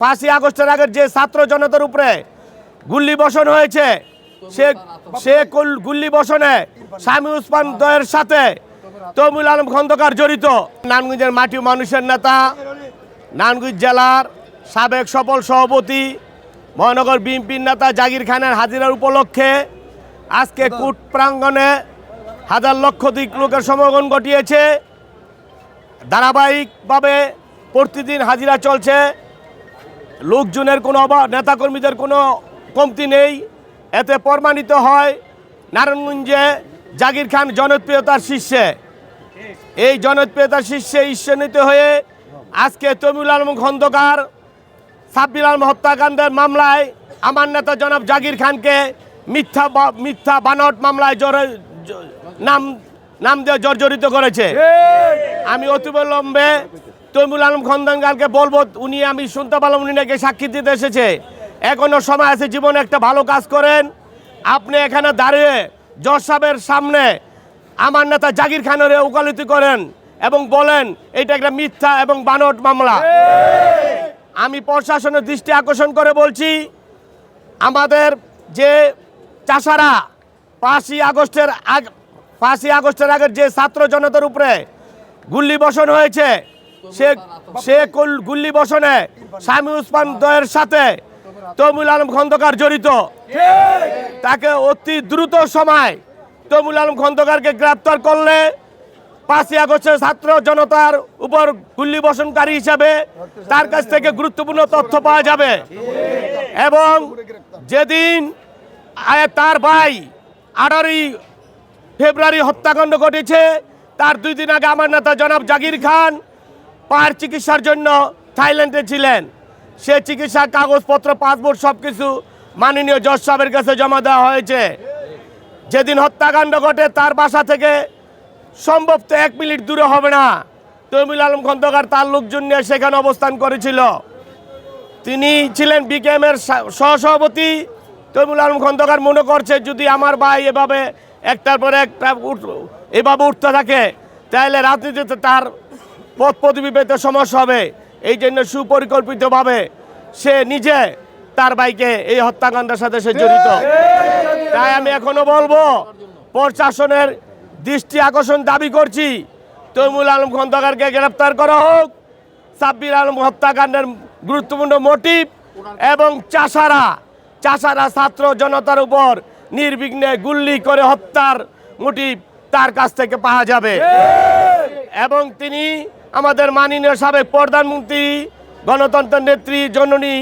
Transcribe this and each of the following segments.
পাঁচই আগস্টের আগের যে ছাত্র জনতার উপরে গুল্লি বসন হয়েছে, সে সে গুল্লি বসনে স্বামী উসমান দয়ের সাথে তমুল আলম খন্দকার জড়িত। নানগঞ্জের মাটি মানুষের নেতা, নানগঞ্জ জেলার সাবেক সফল সভাপতি, মহানগর বিএনপির নেতা জাগির খানের হাজিরার উপলক্ষে আজকে কুট প্রাঙ্গণে হাজার লক্ষাধিক লোকের সমাগম ঘটিয়েছে। ধারাবাহিকভাবে প্রতিদিন হাজিরা চলছে। লোকজনের কোনো অভাব নেতাকর্মীদের কোনো কমতি নেই। এতে প্রমাণিত হয় নারায়ণগঞ্জে জাগির খান জনপ্রিয়তার শীর্ষে। এই জনপ্রিয়তার শীর্ষে ঈশ্বরিত হয়ে আজকে তমিউল আলম খন্দকার সাব্বির আলম হত্যাকাণ্ডের মামলায় আমার নেতা জনাব জাগির খানকে মিথ্যা মিথ্যা বানট মামলায় নাম নাম দিয়ে জর্জরিত করেছে। আমি অতিবিলম্বে তৈমুল আলম খন্দনকারকে বলব, উনি আমি শুনতে পারলাম উনি নাকি সাক্ষী দিতে এসেছে। এখনও সময় আছে, জীবনে একটা ভালো কাজ করেন। আপনি এখানে দাঁড়িয়ে জজ সাহেবের সামনে আমার নেতা জাগির খানের ওকালতি করেন এবং বলেন, এটা একটা মিথ্যা এবং বানট মামলা। আমি প্রশাসনের দৃষ্টি আকর্ষণ করে বলছি, আমাদের যে চাষারা, পাঁচই আগস্টের আগ পাঁচই আগস্টের আগের যে ছাত্র জনতার উপরে গুল্লি বসন হয়েছে সে সে গুল্লি বসনে স্বামী উসমান দয়ের সাথে তমুল আলম খন্দকার জড়িত। তাকে অতি দ্রুত সময় তমুল আলম খন্দকারকে গ্রেপ্তার করলে পাঁচই আগস্টের ছাত্র জনতার উপর গুল্লি বসনকারী হিসাবে তার কাছ থেকে গুরুত্বপূর্ণ তথ্য পাওয়া যাবে। এবং যেদিন তার ভাই আঠারোই ফেব্রুয়ারি হত্যাকাণ্ড ঘটেছে, তার দুই দিন আগে আমার নেতা জনাব জাগির খান পায়ের চিকিৎসার জন্য থাইল্যান্ডে ছিলেন। সে চিকিৎসার কাগজপত্র, পাসপোর্ট সব কিছু মাননীয় জজ সাহেবের কাছে জমা দেওয়া হয়েছে। যেদিন হত্যাকাণ্ড ঘটে, তার বাসা থেকে সম্ভব তো এক মিনিট দূরে হবে না। তৈমুল আলম খন্দকার তার লোকজন নিয়ে সেখানে অবস্থান করেছিল। তিনি ছিলেন বিকেএমের সহসভাপতি। তৈমুল আলম খন্দকার মনে করছে, যদি আমার ভাই এভাবে একটার পর একটা এভাবে উঠতে থাকে, তাহলে রাজনীতিতে তার পথ পদবি পেতে সমস্যা হবে। এই জন্য সুপরিকল্পিতভাবে সে নিজে তার ভাইকে এই হত্যাকাণ্ডের সাথে সে জড়িত। তাই আমি এখনও বলব প্রশাসনের দৃষ্টি আকর্ষণ দাবি করছি তৈমুল আলম খন্দকারকে গ্রেপ্তার করা হোক সাব্বির আলম হত্যাকাণ্ডের গুরুত্বপূর্ণ মোটিভ এবং চাষারা চাষারা ছাত্র জনতার উপর নির্বিঘ্নে গুল্লি করে হত্যার মোটিভ তার কাছ থেকে পাওয়া যাবে। এবং তিনি আমাদের মাননীয় সাবেক প্রধানমন্ত্রী গণতন্ত্রের নেত্রী জননী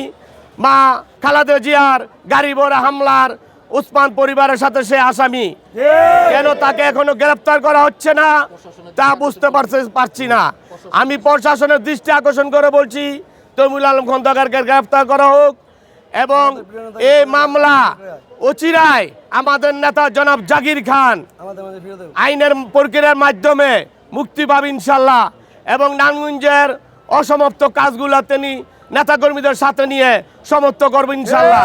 মা খালাদা জিয়ার গাড়ি ভরা হামলার উসমান পরিবারের সাথে সে আসামি। কেন তাকে এখনও গ্রেপ্তার করা হচ্ছে না তা বুঝতে পারছে পারছি না। আমি প্রশাসনের দৃষ্টি আকর্ষণ করে বলছি তৈমুল আলম খন্দকারকে গ্রেপ্তার করা হোক এবং এই মামলা অচিরায় আমাদের নেতা জনাব জাগির খান আইনের প্রক্রিয়ার মাধ্যমে মুক্তি পাবে ইনশাল্লাহ। এবং নানগঞ্জের অসমাপ্ত কাজগুলো তিনি নেতাকর্মীদের সাথে নিয়ে সমর্থ করবেন ইনশাল্লাহ